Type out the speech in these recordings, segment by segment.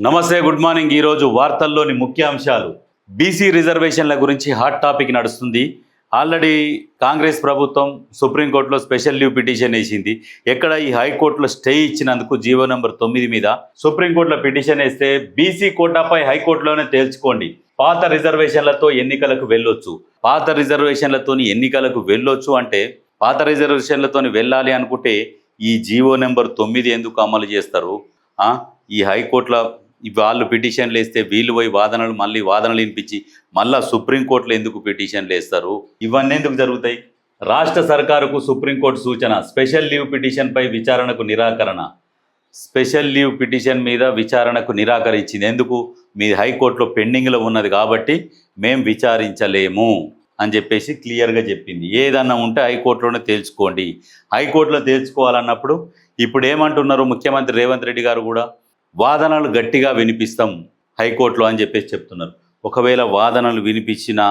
నమస్తే good morning. ఈరోజు వార్తల్లోని ముఖ్య అంశాలు బీసీ రిజర్వేషన్ల గురించి హాట్ టాపిక్ నడుస్తుంది. ఆల్రెడీ కాంగ్రెస్ ప్రభుత్వం సుప్రీంకోర్టులో స్పెషల్ లీవ్ పిటిషన్ వేసింది. ఎక్కడ ఈ హైకోర్టులో స్టే ఇచ్చినందుకు జీవో నెంబర్ తొమ్మిది మీద సుప్రీంకోర్టులో పిటిషన్ వేస్తే బీసీ కోటాపై హైకోర్టులోనే తేల్చుకోండి. పాత రిజర్వేషన్లతో ఎన్నికలకు వెళ్ళొచ్చు. పాత రిజర్వేషన్లతోని ఎన్నికలకు వెళ్ళొచ్చు అంటే పాత రిజర్వేషన్లతోని వెళ్ళాలి అనుకుంటే ఈ జీవో నెంబర్ తొమ్మిది ఎందుకు అమలు చేస్తారు? ఈ హైకోర్టుల వాళ్ళు పిటిషన్లు వేస్తే వీళ్ళు పోయి వాదనలు మళ్ళీ వాదనలు వినిపించి మళ్ళీ సుప్రీంకోర్టులో ఎందుకు పిటిషన్లు వేస్తారు? ఇవన్నీ ఎందుకు జరుగుతాయి? రాష్ట్ర సర్కారుకు సుప్రీంకోర్టు సూచన స్పెషల్ లీవ్ పిటిషన్పై విచారణకు నిరాకరణ. స్పెషల్ లీవ్ పిటిషన్ మీద విచారణకు నిరాకరించింది ఎందుకు? మీ హైకోర్టులో పెండింగ్లో ఉన్నది కాబట్టి మేం విచారించలేము అని చెప్పేసి క్లియర్గా చెప్పింది. ఏదన్నా ఉంటే హైకోర్టులోనే తేల్చుకోండి. హైకోర్టులో తేల్చుకోవాలన్నప్పుడు ఇప్పుడు ఏమంటున్నారు ముఖ్యమంత్రి రేవంత్ రెడ్డి గారు కూడా? వాదనలు గట్టిగా వినిపిస్తాం హైకోర్టులో అని చెప్పేసి చెప్తున్నారు. ఒకవేళ వాదనలు వినిపించినా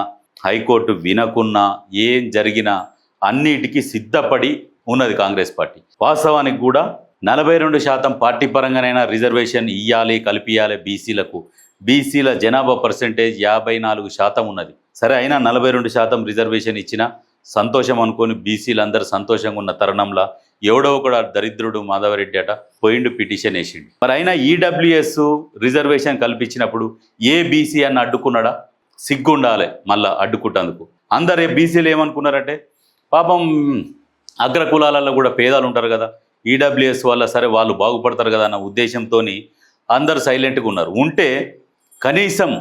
హైకోర్టు వినకున్నా ఏం జరిగినా అన్నిటికీ సిద్ధపడి ఉన్నది కాంగ్రెస్ పార్టీ. వాస్తవానికి కూడా నలభై రెండు శాతం పార్టీ పరంగానైనా రిజర్వేషన్ ఇయ్యాలి కల్పియాలి బీసీలకు. బీసీల జనాభా పర్సెంటేజ్ యాభై నాలుగు శాతం ఉన్నది. సరే అయినా నలభై రెండు శాతం రిజర్వేషన్ ఇచ్చినా సంతోషం అనుకొని బీసీలందరూ సంతోషంగా ఉన్న తరుణంలో ఎవడో కూడా దరిద్రుడు మాధవరెడ్డి అట పోయిండు పిటిషన్ వేసిండు. మరి అయినా ఈడబ్ల్యూఎస్ రిజర్వేషన్ కల్పించినప్పుడు ఏ బీసీ అని అడ్డుకున్నాడా? సిగ్గుండాలి మళ్ళా అడ్డుకుంటందుకు. అందరే బీసీలు ఏమనుకున్నారంటే పాపం అగ్ర కులాలలో కూడా పేదాలు ఉంటారు కదా ఈడబ్ల్యూఎస్ వల్ల సరే వాళ్ళు బాగుపడతారు కదా అన్న ఉద్దేశంతో అందరు సైలెంట్గా ఉన్నారు. ఉంటే కనీసం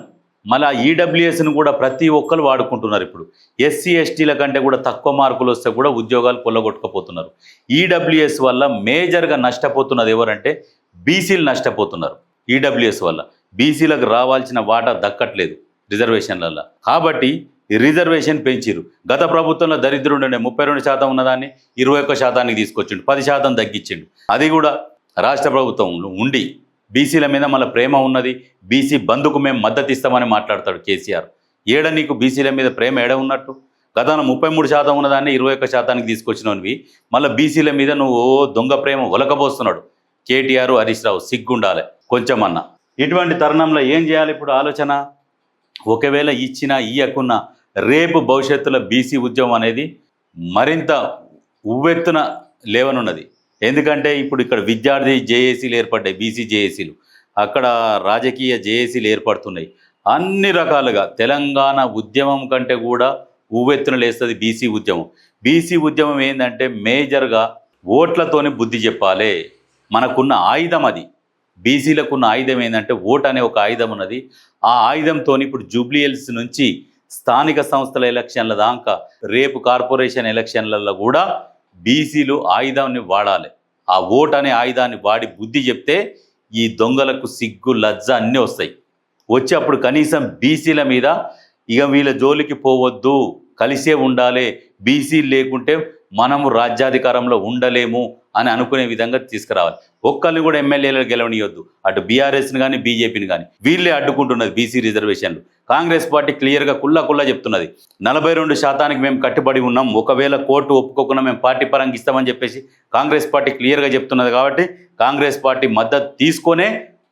మళ్ళా ఈడబ్ల్యూఎస్ని కూడా ప్రతి ఒక్కరు వాడుకుంటున్నారు ఇప్పుడు. ఎస్సీ ఎస్టీల కంటే కూడా తక్కువ మార్కులు వస్తే కూడా ఉద్యోగాలు కొల్లగొట్టుకుపోతున్నారు. ఈడబ్ల్యూఎస్ వల్ల మేజర్గా నష్టపోతున్నది ఎవరంటే బీసీలు నష్టపోతున్నారు. ఈడబ్ల్యూఎస్ వల్ల. బీసీలకు రావాల్సిన వాటా దక్కట్లేదు రిజర్వేషన్లలో కాబట్టి రిజర్వేషన్ పెంచిరు గత ప్రభుత్వంలో దరిద్రుండే ముప్పై రెండు శాతం ఉన్నదాన్ని ఇరవై ఒక్క శాతానికి తీసుకొచ్చిండు. పది శాతం తగ్గించిండు. అది కూడా రాష్ట్ర ప్రభుత్వంలో ఉండి బీసీల మీద మన ప్రేమ ఉన్నది బీసీ బంధుకు మేము మద్దతు ఇస్తామని మాట్లాడతాడు కేసీఆర్. ఏడ నీకు బీసీల మీద ప్రేమ ఏడ ఉన్నట్టు? గతంలో ముప్పై మూడు శాతం ఉన్నదాన్ని ఇరవై ఒక్క శాతానికి తీసుకొచ్చినవి మళ్ళీ బీసీల మీద నువ్వు ఓ దొంగ ప్రేమ ఒలకబోస్తున్నాడు కేటీఆర్ హరీష్ రావు సిగ్గుండాలి కొంచెమన్నా. ఇటువంటి తరుణంలో ఏం చేయాలి ఇప్పుడు ఆలోచన? ఒకవేళ ఇచ్చినా ఇయ్యకున్నా రేపు భవిష్యత్తులో బీసీ ఉద్యమం అనేది మరింత ఉవ్వెత్తున లేవనున్నది. ఎందుకంటే ఇప్పుడు ఇక్కడ విద్యార్థి జేఏసీలు ఏర్పడ్డాయి బీసీ జేఏసీలు. అక్కడ రాజకీయ జేఏసీలు ఏర్పడుతున్నాయి. అన్ని రకాలుగా తెలంగాణ ఉద్యమం కంటే కూడా ఉవ్వెత్తున లేస్తుంది బీసీ ఉద్యమం. బీసీ ఉద్యమం ఏంటంటే మేజర్గా ఓట్లతోనే బుద్ధి చెప్పాలి. మనకున్న ఆయుధం అది. బీసీలకు ఉన్న ఆయుధం ఏంటంటే ఓట్ అనే ఒక ఆయుధం ఉన్నది. ఆ ఆయుధంతో ఇప్పుడు జూబ్లీహిల్స్ నుంచి స్థానిక సంస్థల ఎలక్షన్ల దాకా రేపు కార్పొరేషన్ ఎలక్షన్లలో కూడా బీసీలు ఆయుధాన్ని వాడాలి. ఆ ఓట్ అనే ఆయుధాన్ని వాడి బుద్ధి చెప్తే ఈ దొంగలకు సిగ్గు లజ్జ అన్నీ వస్తాయి. వచ్చి అప్పుడు కనీసం బీసీల మీద ఇక వీళ్ళ జోలికి పోవద్దు కలిసే ఉండాలి. బీసీలు లేకుంటే మనము రాజ్యాధికారంలో ఉండలేము. అని అనుకునే విధంగా తీసుకురావాలి. ఒక్కరిని కూడా ఎమ్మెల్యేలు గెలవనియొద్దు. అటు బీఆర్ఎస్ని కానీ బీజేపీని కానీ వీళ్ళే అడ్డుకుంటున్నది బీసీ రిజర్వేషన్లు. కాంగ్రెస్ పార్టీ క్లియర్గా కుల్లా కుల్లా చెప్తున్నది. నలభై రెండు శాతానికి మేము కట్టుబడి ఉన్నాం. ఒకవేళ కోర్టు ఒప్పుకోకుండా మేము పార్టీ పరంగా ఇస్తామని చెప్పేసి కాంగ్రెస్ పార్టీ క్లియర్గా చెప్తున్నది కాబట్టి కాంగ్రెస్ పార్టీ మద్దతు తీసుకొనే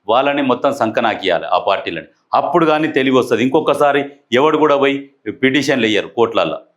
వాళ్ళని మొత్తం సంకనాకియాలి ఆ పార్టీలని. అప్పుడు కానీ తెలివి వస్తుంది. ఇంకొకసారి ఎవడు కూడా పోయి పిటిషన్లు వేయరు కోర్టులలో